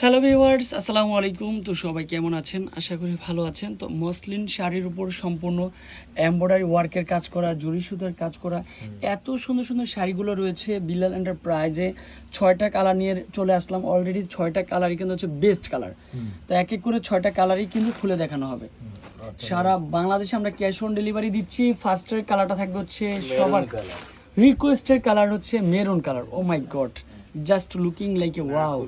Hello viewers আসসালামু আলাইকুম তো সবাই কেমন আছেন? আশা করি ভালো আছেন। তো মসলিন শাড়ির উপর সম্পূর্ণ এমব্রয়ডারি ওয়ার্কের কাজ করা জরি সুতার কাজ করা এত সুন্দর সুন্দর শাড়িগুলো রয়েছে বিলাল এন্টারপ্রাইজে ছয়টা কালার নিয়ে চলে আসলাম। অলরেডি ছয়টা কালারই কিন্তু হচ্ছে বেস্ট কালার তো এক এক করে ছয়টা কালারই কিন্তু খুলে দেখানো হবে। সারা বাংলাদেশে আমরা ক্যাশ অন ডেলিভারি দিচ্ছি। ফার্স্টের কালারটা থাকবে হচ্ছে সবার। রিকোয়েস্টের কালার হচ্ছে maroon colour oh my god just looking like a wow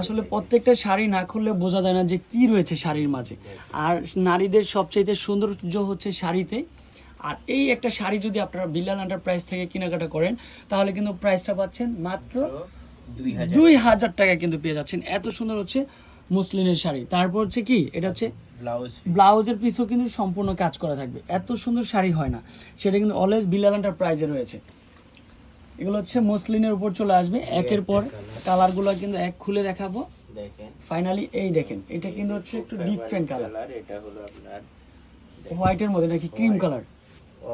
আসলে প্রত্যেকটা শাড়ি না খুললে বোঝা যায় না যে কি রয়েছে শাড়ির মাঝে। আর নারীদের সবচেয়ে সৌন্দর্য হচ্ছে শাড়িতে। আর এই একটা শাড়ি যদি আপনারা বিল্লাল এন্টারপ্রাইজ থেকে কেনাকাটা করেন তাহলে কিন্তু প্রাইসটা পাচ্ছেন মাত্র দুই হাজার টাকা কিন্তু পেয়ে যাচ্ছেন। এত সুন্দর হচ্ছে মুসলিনের শাড়ি। তারপর হচ্ছে কি? এটা হচ্ছে ব্লাউজের পিসও কিন্তু সম্পূর্ণ কাজ করা থাকবে। এত সুন্দর শাড়ি হয় না। সেটা কিন্তু অলওয়েজ বিলাল এন্টারপ্রাইজে রয়েছে। এগুলো হচ্ছে মসলিনের উপর চলে আসবে। একের পর কালারগুলো কিন্তু এক খুলে দেখাবো। দেখেন। ফাইনালি এই দেখেন এটা কিন্তু হচ্ছে একটু ডিফারেন্ট কালার এটা হলো আপনার হোয়াইটের মধ্যে নাকি cream colour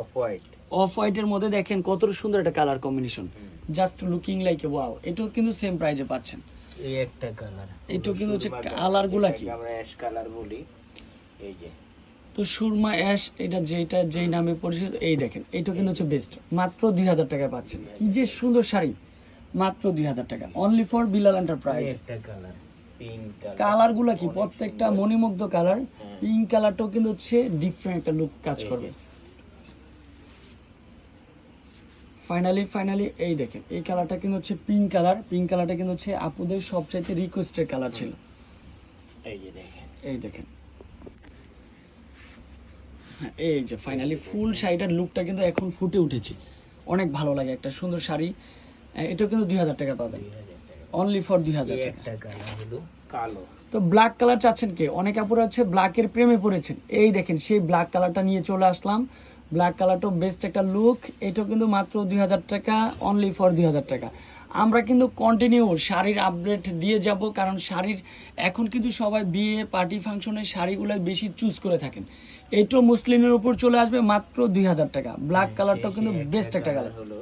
off white off হোয়াইটের মধ্যে দেখেন কত সুন্দর একটা colour combination just looking like wow এটাও কিন্তু সেম প্রাইজে পাচ্ছেন। এই একটা কালার এটাও কিন্তু হচ্ছে কালারগুলা কি? আমরা অ্যাশ কালার বলি। এই যে। তো সুরমা অ্যাশ এটা যেটা যেই নামে পরিচিত এই দেখেন এটা কিন্তু হচ্ছে বেস্ট মাত্র দুই হাজার টাকায় পাচ্ছেন। কি যে সুন্দর শাড়ি মাত্র দুই হাজার টাকা অনলি ফর বিলাল এন্টারপ্রাইজ কালারগুলা কি প্রত্যেকটা মণিমুগ্ধ কালার পিঙ্ক কালারটাও কিন্তু হচ্ছে ডিফারেন্ট একটা লুক কাজ করবে। ফাইনালি ফাইনালি এই দেখেন এই কালারটা কিন্তু হচ্ছে পিঙ্ক কালার পিঙ্ক কালারটা কিন্তু হচ্ছে আপুদের সবচাইতে রিকোয়েস্টেড কালার ছিল। এই দেখেন। এই দেখেন। এই যে ফাইনালি ফুল শাড়িটার লুকটা কিন্তু এখন ফুটে উঠেছে। অনেক ভালো লাগে একটা সুন্দর শাড়ি। এটাও কিন্তু দুই হাজার টাকা পাবেন। অনলি ফর দুই হাজার টাকা। কালো। তো ব্ল্যাক কালার চাচ্ছেন কে? অনেক আপুরা হচ্ছে ব্ল্যাকের প্রেমে পড়েছেন। এই দেখেন সেই ব্ল্যাক কালারটা নিয়ে চলে আসলাম। ব্ল্যাক কালারটাও বেস্ট একটা লুক এটাও কিন্তু মাত্র দুই হাজার টাকা অনলি ফর দুই হাজার টাকা। আমরা কিন্তু কন্টিনিউ শাড়ির আপডেট দিয়ে যাব কারণ শাড়ির এখন কিন্তু সবাই বিয়ে পার্টি ফাংশনে শাড়িগুলো বেশি চুজ করে থাকেন। এটাও মুসলিমের উপর চলে আসবে মাত্র দুই হাজার টাকা। ব্ল্যাক কালারটাও কিন্তু বেস্ট একটা কালার হলো।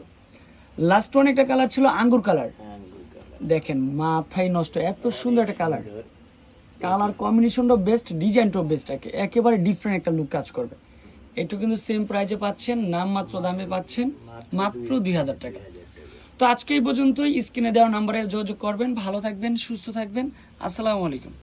লাস্ট ওয়ান একটা কালার ছিল আঙ্গুর কালার দেখেন মাথায় নষ্ট এত সুন্দর একটা কালার কালার কম্বিনেশনটাও বেস্ট ডিজাইনটাও বেস্ট একেবারে ডিফারেন্ট একটা লুক কাজ করবে। এটা কিন্তু সেম প্রাইজে পাচ্ছেন নাম মাত্র দামে পাচ্ছেন মাত্র দুই হাজার টাকা। তো আজকে এই পর্যন্তই। স্ক্রিনে দেওয়া নাম্বারে যোগাযোগ করবেন। ভালো থাকবেন, সুস্থ থাকবেন। আসসালামু আলাইকুম।